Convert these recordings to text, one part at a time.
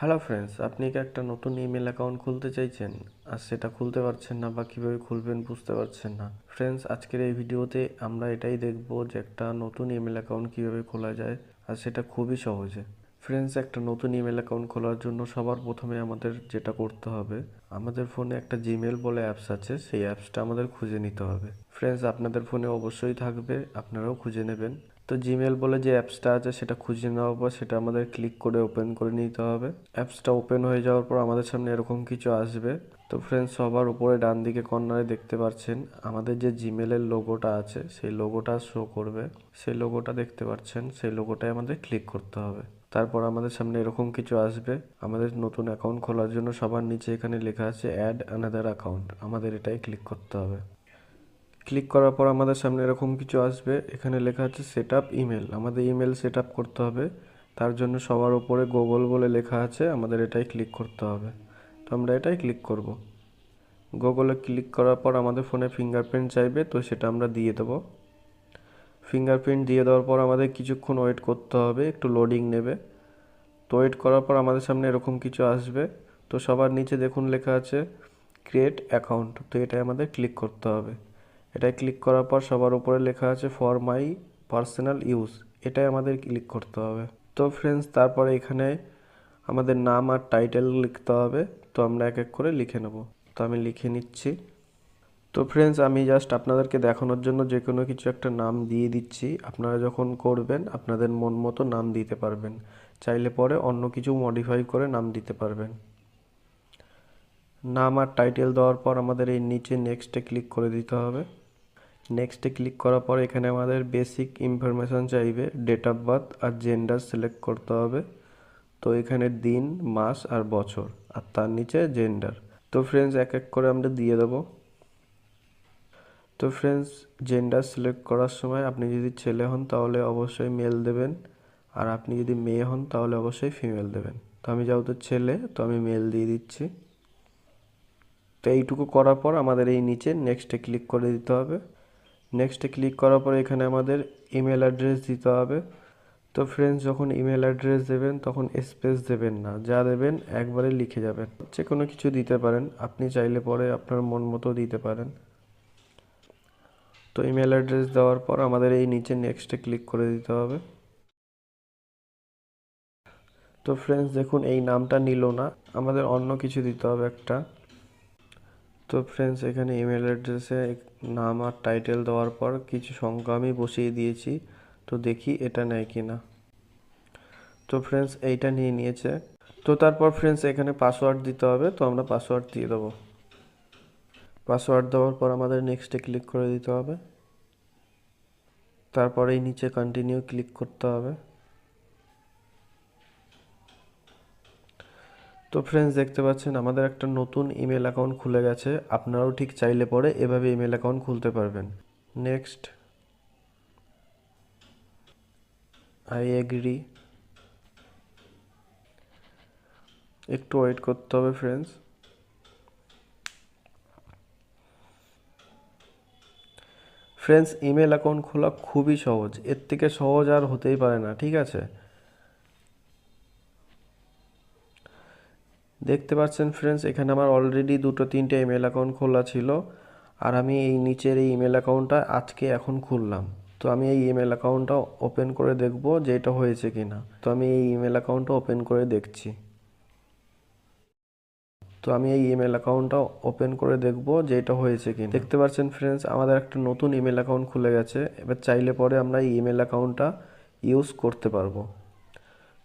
Hello friends আপনি কি একটা নতুন ইমেল অ্যাকাউন্ট খুলতে চাইছেন? আর সেটা খুলতে পারছেন না বা কীভাবে খুলবেন বুঝতে পারছেন না। ফ্রেন্ডস আজকের এই ভিডিওতে আমরা এটাই দেখব যে একটা নতুন ইমেল অ্যাকাউন্ট কীভাবে খোলা যায় আর সেটা খুবই সহজে। ফ্রেন্ডস একটা নতুন ইমেল অ্যাকাউন্ট খোলার জন্য সবার প্রথমে আমাদের যেটা করতে হবে, আমাদের ফোনে একটা জিমেল বলে অ্যাপস আছে, সেই অ্যাপসটা আমাদের খুঁজে নিতে হবে। ফ্রেন্ডস আপনাদের ফোনে অবশ্যই থাকবে, আপনারাও খুঁজে নেবেন। তো জিমেল বলে যে অ্যাপসটা আছে সেটা খুঁজে নেওয়ার পর সেটা আমাদের ক্লিক করে ওপেন করে নিতে হবে। অ্যাপসটা ওপেন হয়ে যাওয়ার পর আমাদের সামনে এরকম কিছু আসবে। তো ফ্রেন্ডস সবার উপরে ডান দিকে কর্নারে দেখতে পাচ্ছেন, আমাদের যে জিমেলের লোগোটা আছে সেই লোগোটা শো করবে। সেই লোগোটা দেখতে পাচ্ছেন, সেই লোগোটায় আমাদের ক্লিক করতে হবে। তারপর আমাদের সামনে এরকম কিছু আসবে, আমাদের নতুন অ্যাকাউন্ট খোলার জন্য সবার নিচে এখানে লেখা আছে অ্যাড অ্যানাদার অ্যাকাউন্ট আমাদের এটাই ক্লিক করতে হবে। ক্লিক করার পর আমাদের সামনে এরকম কিছু আসবে। এখানে লেখা আছে সেট আপ ইমেল আমাদের ইমেল সেট আপ করতে হবে। তার জন্য সবার উপরে গুগল বলে লেখা আছে। আমাদের এটাই ক্লিক করতে হবে। তো আমরা এটাই ক্লিক করব। গুগলে ক্লিক করার পর আমাদের ফোনে ফিঙ্গারপ্রিন্ট চাইবে। তো সেটা আমরা দিয়ে দেবো। ফিঙ্গারপ্রিন্ট দিয়ে দেওয়ার পর আমাদের কিছুক্ষণ ওয়েট করতে হবে। একটু লোডিং নেবে। তো ওয়েট করার পর আমাদের সামনে এরকম কিছু আসবে। তো সবার নিচে দেখুন লেখা আছে ক্রিয়েট অ্যাকাউন্ট তো এটাই আমাদের ক্লিক করতে হবে। এটাই ক্লিক করার পর সবার উপরে লেখা আছে ফর মাই পার্সোনাল ইউজ এটাই আমাদের ক্লিক করতে হবে। তো ফ্রেন্ডস তারপরে এখানে আমাদের নাম আর টাইটেল লিখতে হবে। তো আমরা এক এক করে লিখে নেব। তো আমি লিখে নিচ্ছি। তো ফ্রেন্ডস আমি জাস্ট আপনাদেরকে দেখানোর জন্য যে কোনো কিছু একটা নাম দিয়ে দিচ্ছি। আপনারা যখন করবেন, আপনাদের মন মতো নাম দিতে পারবেন। চাইলে পরে অন্য কিছু মডিফাই করে নাম দিতে পারবেন। নাম আর টাইটেল দেওয়ার পর আমাদের এই নিচে নেক্সটে ক্লিক করে দিতে হবে। নেক্সটে ক্লিক করার পর এখানে আমাদের বেসিক ইনফরমেশান চাইবে ডেট অফ বার্থ আর জেন্ডার সিলেক্ট করতে হবে। তো এখানে দিন, মাস আর বছর আর তার নিচে জেন্ডার তো ফ্রেন্ডস এক এক করে আমরা দিয়ে দেবো। তো ফ্রেন্ডস জেন্ডার সিলেক্ট করার সময় আপনি যদি ছেলে হন তাহলে অবশ্যই মেল দেবেন আর আপনি যদি মেয়ে হন তাহলে অবশ্যই ফিমেল দেবেন। তো আমি যেহেতু ছেলে, তো আমি মেল দিয়ে দিচ্ছি। তো এইটুকু করার পর আমাদের এই নিচে নেক্সটে ক্লিক করে দিতে হবে। নেক্সটে ক্লিক করার পর এখানে আমাদের ইমেল অ্যাড্রেস দিতে হবে। তো ফ্রেন্ডস যখন ইমেল অ্যাড্রেস দেবেন, তখন স্পেস দেবেন না। যা দেবেন, একবারে লিখে যাবেন। যে কোনো কিছু দিতে পারেন। আপনি চাইলে পরে আপনার মন মতো দিতে পারেন। তো ইমেল অ্যাড্রেস দেওয়ার পর আমাদের এই নিচে নেক্সটে ক্লিক করে দিতে হবে। তো ফ্রেন্ডস দেখুন, এই নামটা নিল না। আমাদের অন্য কিছু দিতে হবে একটা। তো ফ্রেন্ডস এখানে ইমেল অ্যাড্রেসে নাম আর টাইটেল দেওয়ার পর কিছু সংখ্যা আমি বসিয়ে দিয়েছি। তো দেখি এটা নেয় কি না তো ফ্রেন্ডস এইটা নিয়ে নিয়েছে। তো তারপর ফ্রেন্ডস এখানে পাসওয়ার্ড দিতে হবে। তো আমরা পাসওয়ার্ড দিয়ে দেবো। পাসওয়ার্ড দেওয়ার পর আমাদের নেক্সটে ক্লিক করে দিতে হবে। তারপরে এই নিচে কন্টিনিউ ক্লিক করতে হবে। তো ফ্রেন্ডস দেখতে পাচ্ছেন, আমাদের একটা নতুন ইমেল অ্যাকাউন্ট খুলে গেছে। আপনারাও ঠিক চাইলে পরে এভাবে ইমেল অ্যাকাউন্ট খুলতে পারবেন। নেক্সট আই এগ্রি একটু ওয়েট করতে হবে ফ্রেন্ডস ফ্রেন্ডস ইমেল অ্যাকাউন্ট খোলা খুবই সহজ। এর থেকে সহজ আর হতেই পারে না, ঠিক আছে? দেখতে পাচ্ছেন ফ্রেন্ডস এখানে আমার অলরেডি দুটো তিনটে ইমেল অ্যাকাউন্ট খোলা ছিল। আর আমি এই নিচের এই ইমেল অ্যাকাউন্টটা আজকে এখন খুললাম। তো আমি এই ইমেল অ্যাকাউন্টটা ওপেন করে দেখব যে এটা হয়েছে কি না তো আমি এই ইমেল অ্যাকাউন্টটা ওপেন করে দেখছি। তো আমি এই ইমেল অ্যাকাউন্টটা ওপেন করে দেখব যে এটা হয়েছে কি দেখতে পাচ্ছেন ফ্রেন্ডস আমাদের একটা নতুন ইমেল অ্যাকাউন্ট খুলে গেছে। এবার চাইলে পরে আমরা এই ইমেল অ্যাকাউন্টটা ইউজ করতে পারব।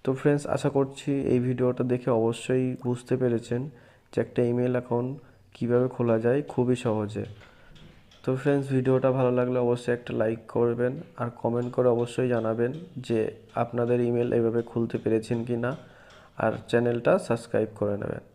তো ফ্রেন্ডস আশা করছি এই ভিডিওটা দেখে অবশ্যই বুঝতে পেরেছেন যে একটা ইমেল অ্যাকাউন্ট কীভাবে খোলা যায় খুবই সহজে। তো ফ্রেন্ডস ভিডিওটা ভালো লাগলে অবশ্যই একটা লাইক করবেন আর কমেন্ট করে অবশ্যই জানাবেন যে আপনাদের ইমেল এভাবে খুলতে পেরেছেন কি না আর চ্যানেলটা সাবস্ক্রাইব করে নেবেন।